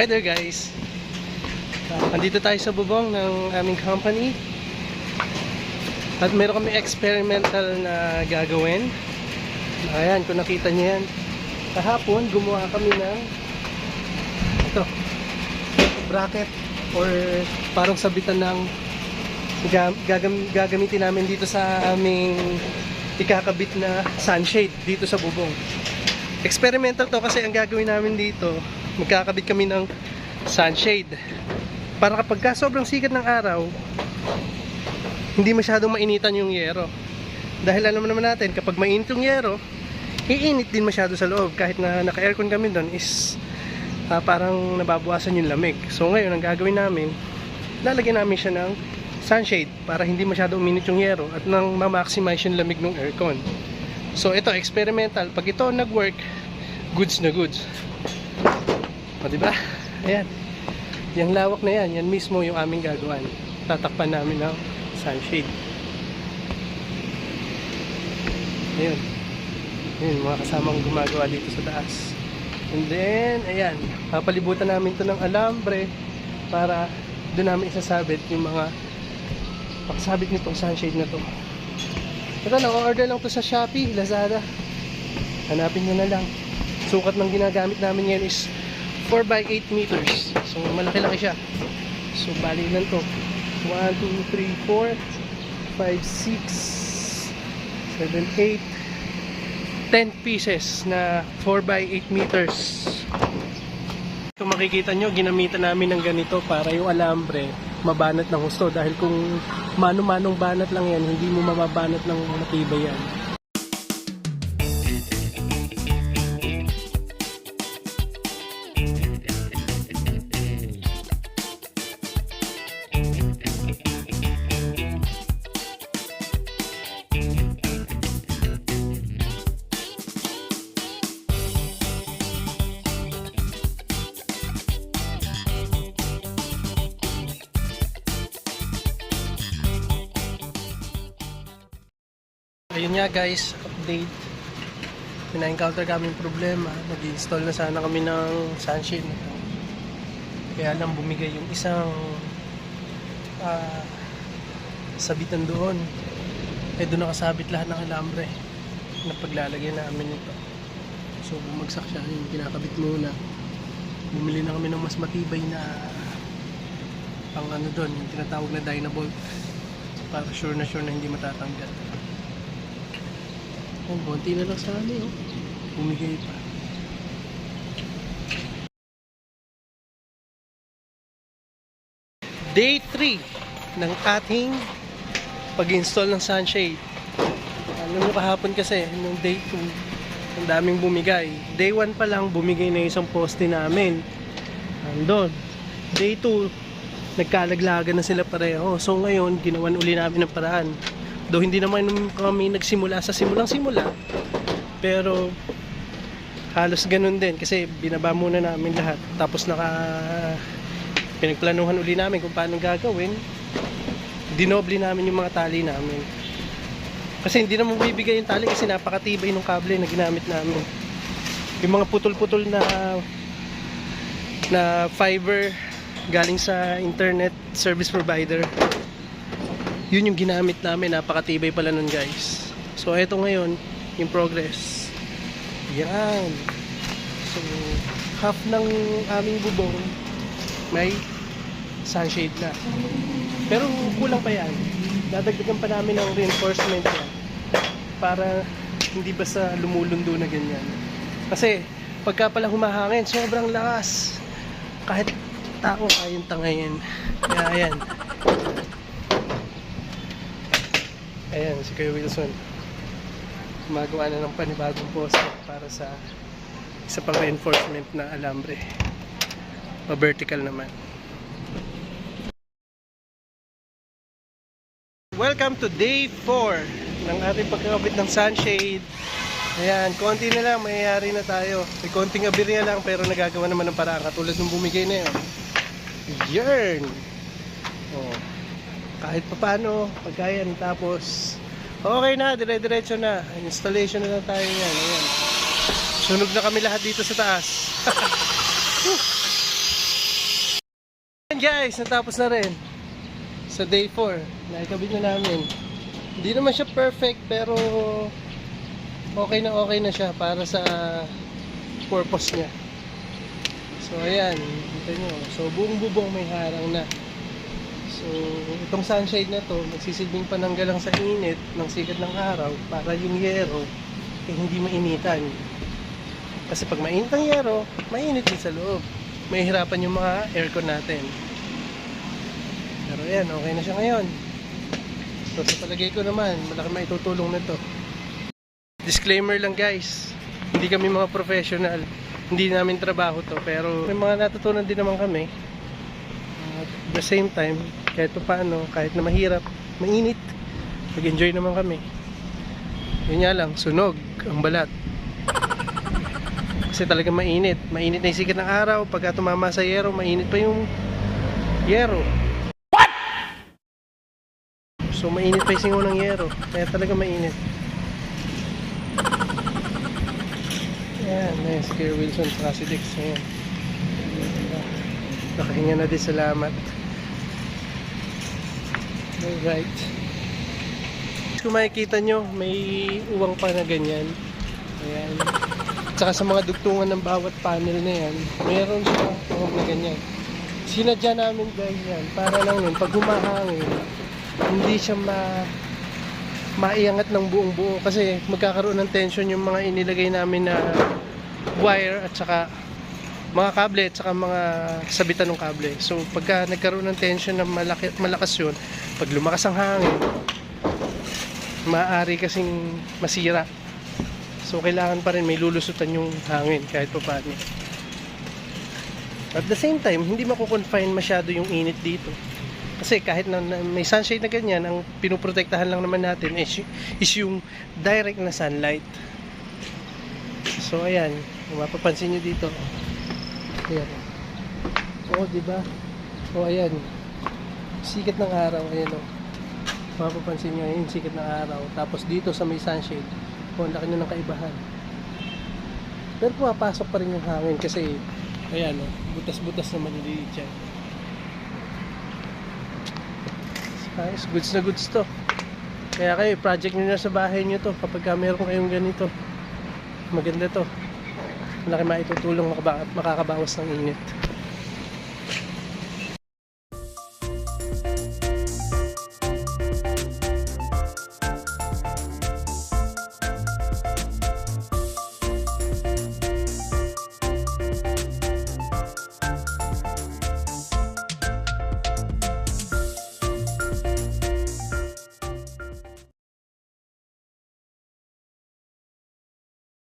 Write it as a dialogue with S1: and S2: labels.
S1: Hi there guys! Uh, andito tayo sa bubong ng aming company. At meron kami experimental na gagawin. Ayan, kung nakita niyo yan. Kahapon, gumawa kami ng ito, bracket or parang sabitan ng gam- gagam- gagamitin namin dito sa aming ikakabit na sunshade dito sa bubong. Experimental to kasi ang gagawin namin dito, magkakabit kami ng sunshade. Para kapag ka sobrang sikat ng araw, hindi masyadong mainitan yung yero. Dahil alam naman natin, kapag mainit yung yero, iinit din masyado sa loob. Kahit na naka-aircon kami doon is ah, parang nababawasan yung lamig. So ngayon, ang gagawin namin, lalagyan namin siya ng sunshade para hindi masyado uminit yung yero at nang ma-maximize yung lamig ng aircon. So ito, experimental. Pag ito nag-work, goods na goods. O diba? Ayan. Yung lawak na yan, yan mismo yung aming gagawin. Tatakpan namin ng sunshade. Ayun. Ayun, mga kasamang gumagawa dito sa taas. And then, ayan, papalibutan namin to ng alambre para doon namin isasabit yung mga pakasabit nitong sunshade na to. Ito lang, order lang to sa Shopee, Lazada. Hanapin nyo na lang. Sukat ng ginagamit namin ngayon is 4 by 8 meters. So, malaki-laki siya. So, bali lang to. 1, 2, 3, 4, 5, 6, 7, 8, 10 pieces na 4 by 8 meters. Kung makikita nyo, ginamitan namin ng ganito para yung alambre mabanat ng husto dahil kung mano-manong banat lang yan, hindi mo mababanat ng matibay yan. Ayun nga guys, update. May na-encounter kaming problema. Nag-install na sana kami ng to. Kaya lang bumigay yung isang ah, sabitan doon. Eh doon nakasabit lahat ng alambre na paglalagay namin nito. So bumagsak siya yung kinakabit muna. Bumili na kami ng mas matibay na pang ano doon, yung tinatawag na Dynabolt. Para sure na sure na hindi matatanggal. Oh, konti na lang sa amin, oh. Bumigay pa. Day 3 ng ating pag-install ng sunshade. Alam mo kahapon kasi, nung day 2, ang daming bumigay. Day 1 pa lang, bumigay na isang poste namin. Andun. Day 2, nagkalaglagan na sila pareho. So ngayon, ginawan uli namin ng paraan. Though hindi naman kami nagsimula sa simulang simula. Pero halos ganun din kasi binaba muna namin lahat. Tapos naka pinagplanuhan uli namin kung paano gagawin. Dinoble namin yung mga tali namin. Kasi hindi naman bibigay yung tali kasi napakatibay ng kable na ginamit namin. Yung mga putol-putol na na fiber galing sa internet service provider yun yung ginamit namin. Napakatibay pala nun guys. So eto ngayon in progress. Yan. So half ng aming bubong may sunshade na. Pero kulang pa yan. Dadagdagan pa namin ng reinforcement yan para hindi basta lumulundo na ganyan. Kasi pagka pala humahangin sobrang lakas. Kahit tao kayang tangayin. Kaya yan Ayan, si Kuya Wilson. Gumagawa na ng panibagong poste para sa isa pang reinforcement na alambre. Pa-vertical naman. Welcome to day 4 ng ating pagkakabit ng sunshade. Ayan, konti na lang, mayayari na tayo. May konting aberya lang pero nagagawa naman ng paraan katulad ng bumigay na yun. Yarn! Oh kahit papano pagkayan tapos okay na dire-diretso na installation na tayo yan ayan sunog na kami lahat dito sa taas Whew. guys, natapos na rin. Sa day 4, naikabit na namin. Hindi naman siya perfect pero okay na okay na siya para sa purpose niya. So ayan, kita nyo. So buong bubong may harang na. So itong sunshade na to, magsisilbing pananggal lang sa init ng sikat ng araw para yung yero eh, hindi mainitan. Kasi pag mainit ang yero, mainit din sa loob. Mahihirapan yung mga aircon natin. Pero yan, okay na siya ngayon. So sa palagay ko naman, malaki maitutulong nito. Disclaimer lang guys, hindi kami mga professional. Hindi namin trabaho to, pero may mga natutunan din naman kami. The same time, kahit pa paano, kahit na mahirap, mainit, mag-enjoy naman kami. Yun nga lang, sunog ang balat. Kasi talaga mainit. Mainit na yung sikat ng araw. Pagka tumama sa yero, mainit pa yung yero. So mainit pa yung singaw ng yero. Kaya talaga mainit. Yan, nice. Kuya Wilson sa si. Ayan. Nakahinga na din. Salamat. Alright. Kung makikita nyo, may uwang pa na ganyan. Ayan. Tsaka sa mga dugtungan ng bawat panel na yan, meron siya uwang na ganyan. Sinadya namin guys yan, para lang yun, pag humahangin, hindi siya ma maiangat ng buong buo kasi magkakaroon ng tension yung mga inilagay namin na wire at saka mga kable at saka mga sabitan ng kable. So pagka nagkaroon ng tension na malaki, malakas yun, pag lumakas ang hangin, maaari kasing masira. So kailangan pa rin may lulusutan yung hangin kahit pa paano. At the same time, hindi makukonfine masyado yung init dito. Kasi kahit na, na may sunshade na ganyan, ang pinoprotektahan lang naman natin is, is yung direct na sunlight. So ayan, mapapansin nyo dito. Ayan. Oo, di ba? O ayan. Sikat ng araw, ayan o. Mapapansin nyo, yung sikat ng araw. Tapos dito sa may sunshade, o ang laki na ng kaibahan. Pero pumapasok pa rin yung hangin kasi ayan o, butas-butas na maliliit yan. Ayos, goods na goods to. Kaya kayo, project nyo na sa bahay nyo to kapag ka meron kayong ganito. Maganda to. Malaki maitutulong makakabawas ng init.